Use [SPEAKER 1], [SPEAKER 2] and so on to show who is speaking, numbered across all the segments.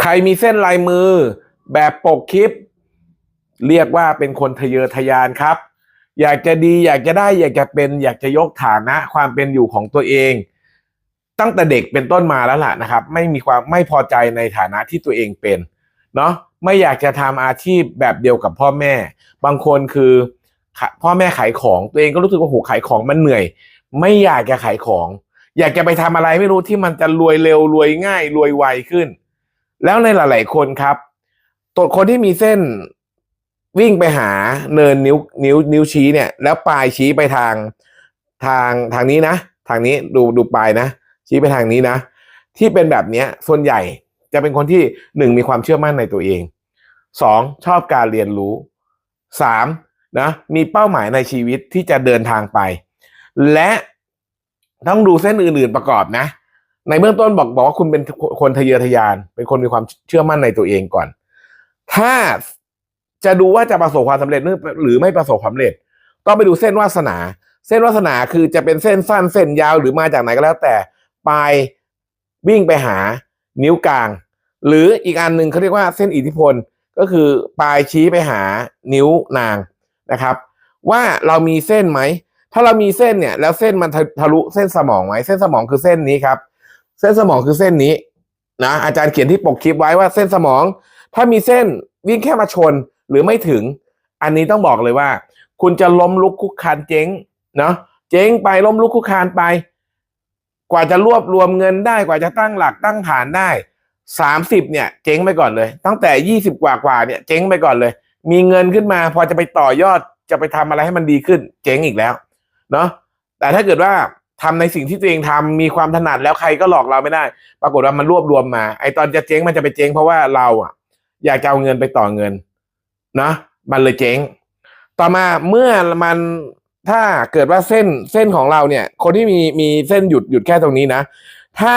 [SPEAKER 1] ใครมีเส้นลายมือ แบบปกคลิป เรียกว่าเป็นคนทะเยอทะยานครับ อยากจะดีอยากจะได้อยากจะเป็นอยากจะยกฐานะความเป็นอยู่ของตัวเอง ตั้งแต่เด็กเป็นต้นมาแล้วล่ะนะครับ ไม่มีความไม่พอใจในฐานะที่ตัวเองเป็นเนาะไม่อยากจะทำอาชีพแบบเดียวกับพ่อแม่ บางคนคือพ่อแม่ขายของตัวเองก็รู้สึกว่าโหขายของมันเหนื่อย ไม่อยากจะขายของ อยากจะไปทำอะไรไม่รู้ที่มันจะรวยเร็วรวยง่ายรวยไวขึ้น แล้วในหลาย ๆ คนครับตัวคนที่มีเส้นวิ่งไปหาเนินนิ้วนิ้วนิ้วชี้เนี่ย แล้วปลายชี้ไปทางทางทางนี้นะ ทางนี้ดูดูปลายนะ ชี้ไปทางนี้นะ ที่เป็นแบบเนี้ยส่วนใหญ่จะเป็นคนที่หนึ่งมีความเชื่อมั่นในตัวเองสองชอบการเรียนรู้สามนะมีเป้าหมายในชีวิตที่จะเดินทางไป และต้องดูเส้นอื่น ๆ ประกอบนะ ในเบื้องต้นบอกบอกว่าคุณเป็นคนทะเยอทะยาน เป็นคนมีความเชื่อมั่นในตัวเองก่อน ถ้าจะดูว่าจะประสบความสำเร็จหรือไม่ประสบความสำเร็จ ต้องไปดูเส้นวาสนา เส้นวาสนาคือจะเป็นเส้นสั้นเส้นยาวหรือมาจากไหนก็แล้ว แต่ปลายวิ่งไปหานิ้วกลาง หรืออีกอันหนึ่งเขาเรียกว่าเส้นอิทธิพลก็คือปลายชี้ไปหานิ้วนางนะครับ ว่าเรามีเส้นไหม ถ้าเรามีเส้นเนี่ย แล้วเส้นมันทะทะลุเส้นสมองไหมเส้นสมองคือเส้นนี้ครับ เส้นสมองคือเส้นนี้นะอาจารย์เขียนที่ปกคลิปไว้ว่าเส้นสมอง ถ้ามีเส้นวิ่งแค่มาชนหรือไม่ถึง อันนี้ต้องบอกเลยว่า คุณจะล้มลุกคุกคานเจ๊งเนาะเจ๊งไปล้มลุกคุกคานไป กว่าจะรวบรวมเงินได้กว่าจะตั้งหลักตั้งฐานได้สามสิบเนี่ย เจ๊งไปก่อนเลย ตั้งแต่ยี่สิบกว่ากว่าเนี่ยเจ๊งไปก่อนเลย มีเงินขึ้นมาพอจะไปต่อยอดจะไปทำอะไรให้มันดีขึ้น เจ๊งอีกแล้ว เนาะแต่ถ้าเกิดว่า ทำในสิ่งที่ตัวเองทำมีความถนัดแล้วใครก็หลอกเราไม่ได้ ปรากฏว่ามันรวบรวมมา ไอตอนจะเจ๊งมันจะไปเจ๊งเพราะว่าเราอะ อยากจะเอาเงินไปต่อเงินนะมันเลยเจ๊ง ต่อมาเมื่อมันถ้าเกิดว่าเส้นเส้นของเราเนี่ย คนที่มีมีเส้นหยุดหยุดแค่ตรงนี้นะ ถ้า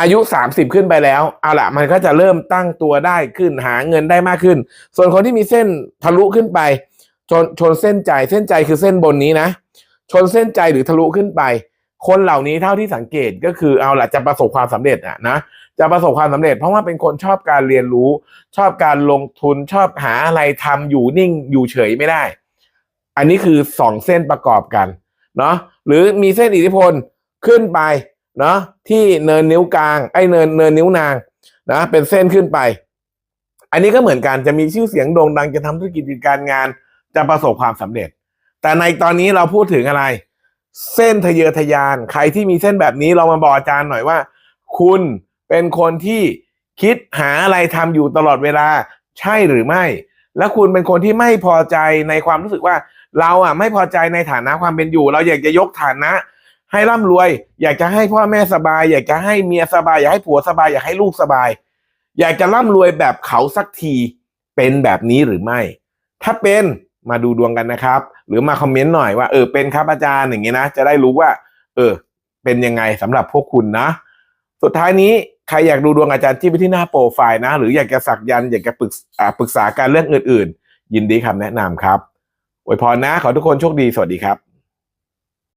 [SPEAKER 1] อายุสามสิบขึ้นไปแล้ว เอาละมันก็จะเริ่มตั้งตัวได้ขึ้นหาเงินได้มากขึ้น ส่วนคนที่มีเส้นทะลุขึ้นไปชนชนเส้นใจเส้นใจคือเส้นบนนี้นะ ชนเส้นใจหรือทะลุขึ้นไป คนเหล่านี้เท่าที่สังเกตก็คือเอาละจะประสบความสำเร็จอะนะจะประสบความสำเร็จ เพราะว่าเป็นคนชอบการเรียนรู้ ชอบการลงทุนชอบหาอะไรทำอยู่นิ่งอยู่เฉยไม่ได้ อันนี้คือสองเส้นประกอบกันเนาะหรือมีเส้นอิทธิพลขึ้นไปเนาะที่เนินนิ้วกลางไอ้เนินเนินนิ้วนางนะเป็นเส้นขึ้นไป อันนี้ก็เหมือนกันจะมีชื่อเสียงโด่งดังจะทำธุรกิจการงาน จะประสบความสำเร็จ แต่ในตอนนี้เราพูดถึงอะไร เส้นทะเยอทะยาน ใครที่มีเส้นแบบนี้เรามาบอกอาจารย์หน่อยว่า คุณเป็นคนที่คิดหาอะไรทำอยู่ตลอดเวลาใช่หรือไม่ และคุณเป็นคนที่ไม่พอใจในความรู้สึกว่า เราอะไม่พอใจในฐานะความเป็นอยู่ เราอยากจะยกฐานะ ให้ร่ำรวย อยากจะให้พ่อแม่สบาย อยากจะให้เมียสบาย อยากให้ผัวสบาย อยากให้ลูกสบาย อยากจะร่ำรวยแบบเขาสักทีเป็นแบบนี้หรือไม่ ถ้าเป็น มาดูดวงกันนะครับ หรือมาคอมเมนต์หน่อยว่าเออเป็นครับอาจารย์อย่างเงี้ยนะ จะได้รู้ว่า เออ เป็นยังไงสำหรับพวกคุณนะ สุดท้ายนี้ใครอยากดูดวงอาจารย์ที่ไปที่หน้าโปรไฟล์นะ หรืออยากจะสักยันอยากจะปรึกษาปรึกษาการเรื่องอื่น ๆ ยินดีคำแนะนำครับอวยพรนะ ขอทุกคนโชคดีสวัสดีครับ